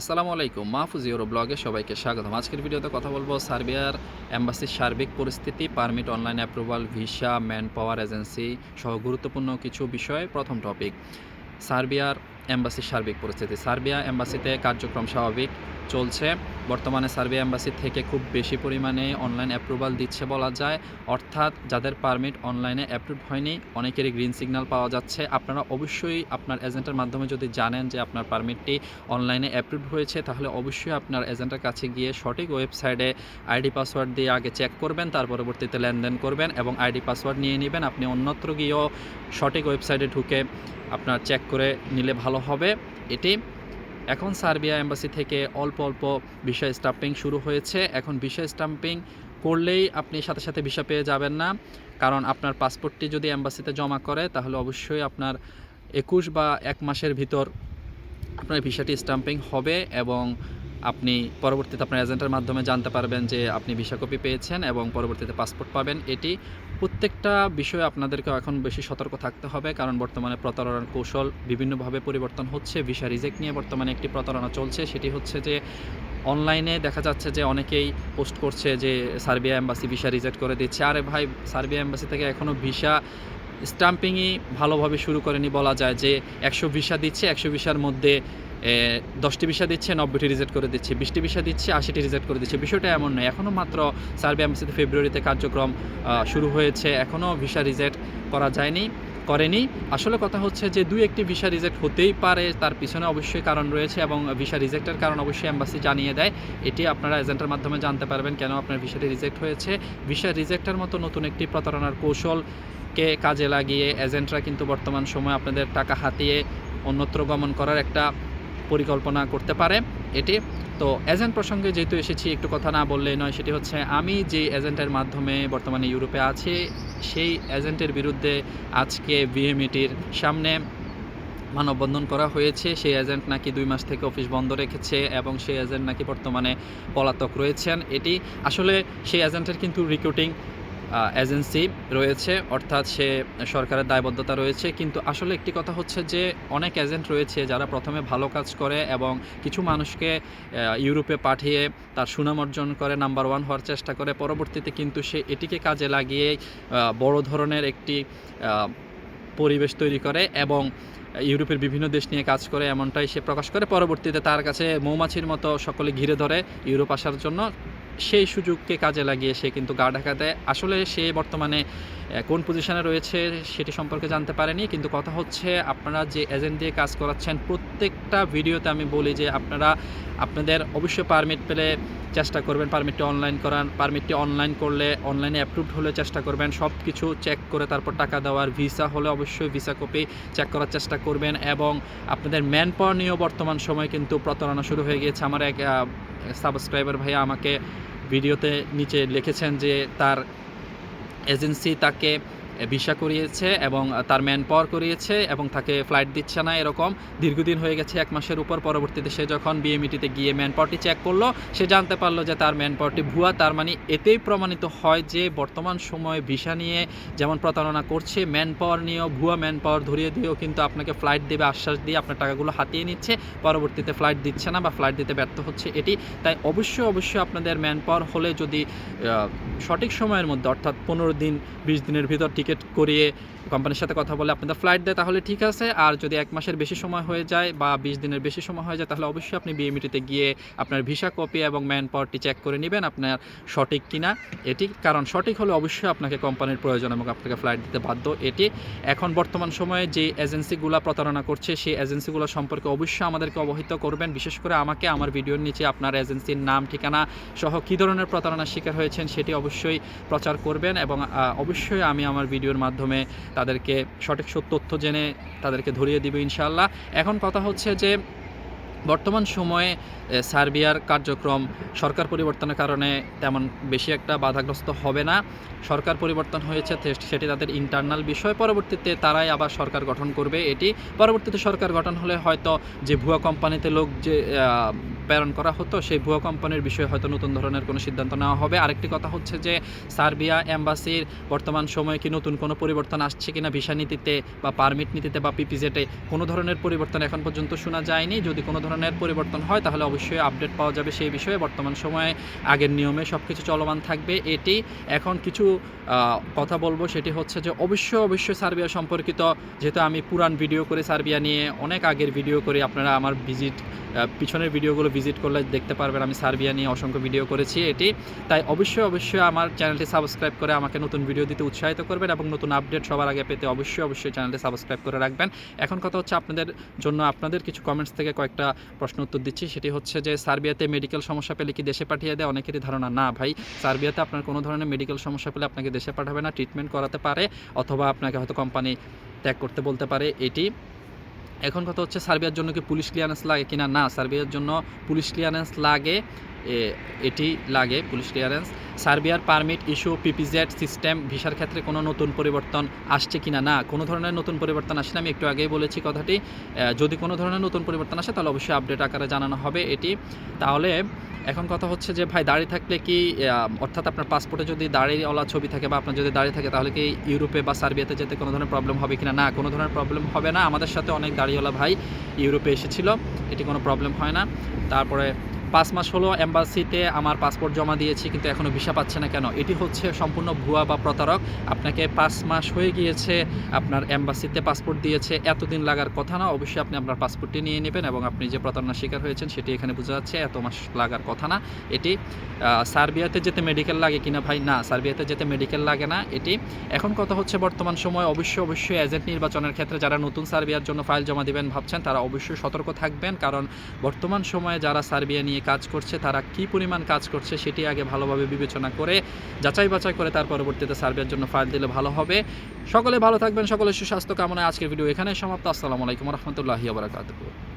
আসসালামু আলাইকুম, মাহফুজ ইউরো ব্লগে সবাইকে স্বাগতম। আজকের ভিডিওতে কথা বলব সার্বিয়ার অ্যাম্বাসির সার্বিক পরিস্থিতি, permit online approval, visa manpower agency সহ গুরুত্বপূর্ণ কিছু বিষয় প্রথম টপিক সার্বিয়ার অ্যাম্বাসির সার্বিক পরিস্থিতি। সার্বিয়া অ্যাম্বাসিতে কার্যক্রম স্বাভাবিক চলছে। বর্তমানে সার্বিয়া অ্যাম্বাসি থেকে খুব বেশি পরিমাণে অনলাইন অ্যাপ্রুভাল দিচ্ছে বলা যায়। অর্থাৎ যাদের পারমিট অনলাইনে অ্যাপ্রুভ হয়নি, অনেকেরই গ্রিন সিগন্যাল পাওয়া যাচ্ছে। আপনারা অবশ্যই আপনার এজেন্টের মাধ্যমে যদি জানেন যে আপনার পারমিটটি অনলাইনে অ্যাপ্রুভ হয়েছে, তাহলে অবশ্যই আপনার এজেন্টের কাছে গিয়ে সঠিক ওয়েবসাইটে আইডি পাসওয়ার্ড দিয়ে আগে চেক করবেন, তার পরবর্তীতে লেনদেন করবেন এবং আইডি পাসওয়ার্ড নিয়ে নেবেন। আপনি অন্যত্র গিয়েও সঠিক ওয়েবসাইটে ঢুকে আপনার চেক করে নিলে ভালো হবে। এটি এখন সার্বিয়া এম্বাসি থেকে অল্প অল্প ভিসা স্টাম্পিং শুরু হয়েছে। এখন ভিসা স্টাম্পিং করলেই আপনি সাথে সাথে ভিসা পেয়ে যাবেন না। কারণ আপনার পাসপোর্টটি যদি অ্যাম্বাসিতে জমা করে, তাহলে অবশ্যই আপনার একুশ বা এক মাসের ভিতর আপনার ভিসাটি স্টাম্পিং হবে এবং আপনি পরবর্তীতে আপনার এজেন্টের মাধ্যমে জানতে পারবেন যে আপনি ভিসা কপি পেয়েছেন এবং পরবর্তীতে পাসপোর্ট পাবেন। এটি প্রত্যেকটা বিষয়ে আপনাদেরকে এখন বেশি সতর্ক থাকতে হবে কারণ বর্তমানে প্রতারণার কৌশল বিভিন্নভাবে পরিবর্তন হচ্ছে। ভিসা রিজেক্ট নিয়ে বর্তমানে একটি প্রতারণা চলছে। সেটি হচ্ছে যে অনলাইনে দেখা যাচ্ছে যে অনেকেই পোস্ট করছে যে সার্বিয়া এম্বাসি ভিসা রিজেক্ট করে দিচ্ছে। আরে ভাই, সার্বিয়া এম্বাসি থেকে এখনও ভিসা স্টাম্পিংই ভালোভাবে শুরু করেনি বলা যায় যে একশো ভিসা দিচ্ছে। একশো ভিসার মধ্যে দশটি ভিসা দিচ্ছে, নব্বইটি রিজেক্ট করে দিচ্ছে, বিশটি ভিসা দিচ্ছে, আশিটি রিজেক্ট করে দিচ্ছে। বিষয়টা এমন নয়। এখনও মাত্র সার্বিয়া এম্বাসিতে ফেব্রুয়ারিতে কার্যক্রম শুরু হয়েছে। এখনও ভিসা রিজেক্ট করা যায়নি, করেনি। আসলে কথা হচ্ছে যে দুই একটি ভিসা রিজেক্ট হতেই পারে, তার পিছনে অবশ্যই কারণ রয়েছে এবং ভিসা রিজেক্টের কারণ অবশ্যই অ্যাম্বাসি জানিয়ে দেয়। এটি আপনারা এজেন্টের মাধ্যমে জানতে পারবেন কেন আপনার ভিসাটি রিজেক্ট হয়েছে। ভিসা রিজেক্টের মতো নতুন একটি প্রতারণার কৌশলকে কাজে লাগিয়ে এজেন্টরা কিন্তু বর্তমান সময় আপনাদের টাকা হাতিয়ে অন্যত্র গমন করার একটা পরিকল্পনা করতে পারে এটি। তো এজেন্ট প্রসঙ্গে যেহেতু এসেছি, একটু কথা না বললেই নয়, সেটি হচ্ছে আমি যে এজেন্টের মাধ্যমে বর্তমানে ইউরোপে আছি, সেই এজেন্টের বিরুদ্ধে আজকে বিএমইটির সামনে মানববন্ধন করা হয়েছে। সেই এজেন্ট নাকি দুই মাস থেকে অফিস বন্ধ রেখেছে এবং সেই এজেন্ট নাকি বর্তমানে পলাতক রয়েছেন। এটি আসলে সেই এজেন্টের কিন্তু রিক্রুটিং এজেন্সি রয়েছে, অর্থাৎ সে সরকারের দায়বদ্ধতা রয়েছে। কিন্তু আসলে একটি কথা হচ্ছে যে, অনেক এজেন্ট রয়েছে যারা প্রথমে ভালো কাজ করে এবং কিছু মানুষকে ইউরোপে পাঠিয়ে তার সুনাম অর্জন করে নাম্বার ওয়ান হওয়ার চেষ্টা করে। পরবর্তীতে কিন্তু সে এটিকে কাজে লাগিয়ে বড় ধরনের একটি পরিবেশ তৈরি করে এবং ইউরোপের বিভিন্ন দেশ নিয়ে কাজ করে এমনটাই সে প্রকাশ করে। পরবর্তীতে তার কাছে মৌমাছির মতো সকলে ঘিরে ধরে ইউরোপ আসার জন্য সেই সুযোগকে কাজে লাগিয়ে সে কিন্তু গা ঢাকা দেয় আসলে সে বর্তমানে কোন পজিশনে রয়েছে সেটি সম্পর্কে জানতে পারেনি, কিন্তু কথা হচ্ছে আপনারা যে এজেন্ট দিয়ে কাজ করাচ্ছেন, প্রত্যেকটা ভিডিওতে আমি বলি যে আপনারা, আপনাদের অবশ্যই পারমিট পেলে চেষ্টা করবেন পারমিটটি অনলাইন করান পারমিটটি অনলাইন করলে অনলাইনে অ্যাপ্রুভড হলে চেষ্টা করবেন সব কিছু চেক করে তারপর টাকা দেওয়ার ভিসা হলে অবশ্যই ভিসা কপি চেক করার চেষ্টা করবেন এবং আপনাদের ম্যান পাওয়ার নিয়েও বর্তমান সময় কিন্তু প্রতারণা শুরু হয়ে গিয়েছে। আমার এক সাবস্ক্রাইবার ভাইয়া আমাকে ভিডিওতে নিচে লিখেছেন যে তার এজেন্সি তাকে ভিসা করিয়েছে এবং তার ম্যান পাওয়ার করিয়েছে এবং তাকে ফ্লাইট দিচ্ছে না এরকম। দীর্ঘদিন হয়ে গেছে এক মাসের উপর। পরবর্তীতে সে যখন বিএমইটিতে গিয়ে ম্যান পাওয়ারটি চেক করল, সে জানতে পারল যে তার ম্যান পাওয়ারটি ভুয়া। তার মানে এতেই প্রমাণিত হয় যে বর্তমান সময়ে ভিসা নিয়ে যেমন প্রতারণা করছে ম্যান পাওয়ার নিয়েও ভুয়া ম্যান পাওয়ার ধরিয়ে দিয়েও কিন্তু আপনাকে ফ্লাইট দেবে, আশ্বাস দিয়ে আপনার টাকাগুলো হাতিয়ে নিচ্ছে। পরবর্তীতে ফ্লাইট দিচ্ছে না বা ফ্লাইট দিতে ব্যর্থ হচ্ছে এটি। তাই অবশ্যই অবশ্যই আপনাদের ম্যান পাওয়ার হলে যদি সঠিক সময়ের মধ্যে, অর্থাৎ পনেরো দিন, বিশ দিনের ভিতর টিকিট করিয়ে কোম্পানির সাথে কথা বলে আপনাদের ফ্লাইট দেয়, তাহলে ঠিক আছে। আর যদি এক মাসের বেশি সময় হয়ে যায় বা বিশ দিনের বেশি সময় হয়ে যায়, তাহলে অবশ্যই আপনি বিএমইটিতে গিয়ে আপনার ভিসা কপি এবং ম্যান পাওয়ারটি চেক করে নেবেন আপনার সঠিক কিনা। এটি কারণ সঠিক হলে অবশ্যই আপনাকে কোম্পানির প্রয়োজন এবং আপনাকে ফ্লাইট দিতে বাধ্য এটি। এখন বর্তমান সময়ে যে এজেন্সিগুলো প্রতারণা করছে, সেই এজেন্সিগুলো সম্পর্কে অবশ্যই আমাদেরকে অবহিত করবেন। বিশেষ করে আমাকে, আমার ভিডিওর নিচে আপনার এজেন্সির নাম, ঠিকানা সহ কী ধরনের প্রতারণার শিকার হয়েছেন, সেটি অবশ্যই প্রচার করবেন এবং অবশ্যই আমি আমার ভিডিওর মাধ্যমে তাদেরকে সঠিক তথ্য জেনে তাদেরকে ধরিয়ে দিব ইনশাআল্লাহ। এখন কথা হচ্ছে যে, বর্তমান সময়ে সার্বিয়ার কার্যক্রম সরকার পরিবর্তনের কারণে তেমন বেশি একটা বাধাগ্রস্ত হবে না। সরকার পরিবর্তন হয়েছে সেটি তাদের ইন্টারনাল বিষয়। পরবর্তীতে তারাই আবার সরকার গঠন করবে এটি। পরবর্তীতে সরকার গঠন হলে হয়তো যে ভুয়া কোম্পানিতে লোক যে প্রেরণ করা হতো, সেই ভুয়া কোম্পানির বিষয়ে হয়তো নতুন ধরনের কোনো সিদ্ধান্ত নেওয়া হবে। আরেকটি কথা হচ্ছে যে, সার্বিয়া এম্বাসির বর্তমান সময়ে কি নতুন কোনো পরিবর্তন আসছে কিনা, ভিসা নীতিতে বা পারমিট নীতিতে বা পিপিজেটে কোনো ধরনের পরিবর্তন এখন পর্যন্ত শোনা যায়নি। যদি কোনো ধরনের পরিবর্তন হয়, তাহলে অবশ্যই আপডেট পাওয়া যাবে সেই বিষয়ে। বর্তমান সময়ে আগের নিয়মে সব কিছু চলমান থাকবে এটি। এখন কিছু কথা বলব, সেটি হচ্ছে যে, অবশ্যই অবশ্যই সার্বিয়া সম্পর্কিত, যেহেতু আমি পুরান ভিডিও করে সার্বিয়া নিয়ে অনেক আগের ভিডিও করে আপনারা আমার ভিজিট পিছনের ভিডিওগুলো ভিজিট করলে দেখতে পারবেন, আমি সার্বিয়া নিয়ে অসংখ্য ভিডিও করেছি এটি। তাই অবশ্যই অবশ্যই আমার চ্যানেলটি সাবস্ক্রাইব করে আমাকে নতুন ভিডিও দিতে উৎসাহিত করবেন এবং নতুন আপডেট সবার আগে পেতে অবশ্যই অবশ্যই চ্যানেলটি সাবস্ক্রাইব করে রাখবেন। এখন কথা হচ্ছে আপনাদের জন্য আপনাদের কিছু কমেন্টস থেকে কয়েকটা প্রশ্ন উত্তর দিচ্ছি। সেটি হচ্ছে যে, সার্বিয়াতে মেডিকেল সমস্যা পেলে কি দেশে পাঠিয়ে দেয়? অনেকেরই ধারণা না ভাই। সার্বিয়াতে আপনার কোনো ধরনের মেডিকেল সমস্যা পেলে আপনাকে দেশে পাঠাবে না ট্রিটমেন্ট করাতে পারে অথবা আপনাকে হয়তো কোম্পানি ত্যাগ করতে বলতে পারে এটি। এখন কথা হচ্ছে সার্বিয়ার জন্য কি পুলিশ ক্লিয়ারেন্স লাগে কিনা না? সার্বিয়ার জন্য পুলিশ ক্লিয়ারেন্স লাগে। এটি লাগে পুলিশ ক্লিয়ারেন্স সার্বিয়ার পারমিট ইস্যু পিপিজেড সিস্টেম ভিসার ক্ষেত্রে কোনো নতুন পরিবর্তন আসছে কিনা? না, কোনো ধরনের নতুন পরিবর্তন আসলে আমি একটু আগেই বলেছি কথাটি। যদি কোনো ধরনের নতুন পরিবর্তন আসে, তাহলে অবশ্যই আপডেট আকারে জানানো হবে এটি। তাহলে, এখন কথা হচ্ছে যে ভাই দাড়ি থাকলে কি অর্থাৎ আপনার পাসপোর্টে যদি দাড়িওয়ালা ছবি থাকে বা আপনার যদি দাঁড়িয়ে থাকে, তাহলে কি ইউরোপে বা সার্বিয়াতে যেতে কোনো ধরনের প্রবলেম হবে কিনা? না, কোনো ধরনের প্রবলেম হবে না। আমাদের সাথে অনেক দাড়িওয়ালা ভাই ইউরোপে এসেছিল। এটি কোনো প্রবলেম হয় না। তারপরে পাঁচ মাস হলো এম্বাসিতে আমার পাসপোর্ট জমা দিয়েছি, কিন্তু এখনও ভিসা পাচ্ছে না কেন? এটি হচ্ছে সম্পূর্ণ ভুয়া বা প্রতারক। আপনাকে পাঁচ মাস হয়ে গিয়েছে, আপনার এম্বাসিতে পাসপোর্ট দিয়েছে। এতদিন লাগার কথা না, অবশ্যই আপনি আপনার পাসপোর্টটি নিয়ে নেবেন এবং আপনি যে প্রতারণার শিকার হয়েছেন, সেটি এখানে বোঝা যাচ্ছে, এত মাস লাগার কথা না। এটি সার্বিয়াতে যেতে মেডিকেল লাগে কিনা ভাই? না, সার্বিয়াতে যেতে মেডিকেল লাগে না এটি। এখন কথা হচ্ছে বর্তমান সময় অবশ্যই অবশ্যই এজেন্ট নির্বাচনের ক্ষেত্রে যারা নতুন সার্বিয়ার জন্য ফাইল জমা দিবেন ভাবছেন, তারা অবশ্যই সতর্ক থাকবেন। কারণ বর্তমান সময়ে যারা সার্বিয়া নিয়ে কাজ করছে, তারা কি পরিমাণ কাজ করছে সেটি আগে ভালোভাবে বিবেচনা করে, যাচাই বাছাই করে তার পরবর্তীতে সার্ভের জন্য ফাইল দিলে ভালো হবে। সকলে ভালো থাকবেন, সকলের সুস্বাস্থ্য কামনায় আজকের ভিডিও এখানে সমাপ্ত। আসসালামু আলাইকুম রহমতুল্লাহি বারাকাতুহু।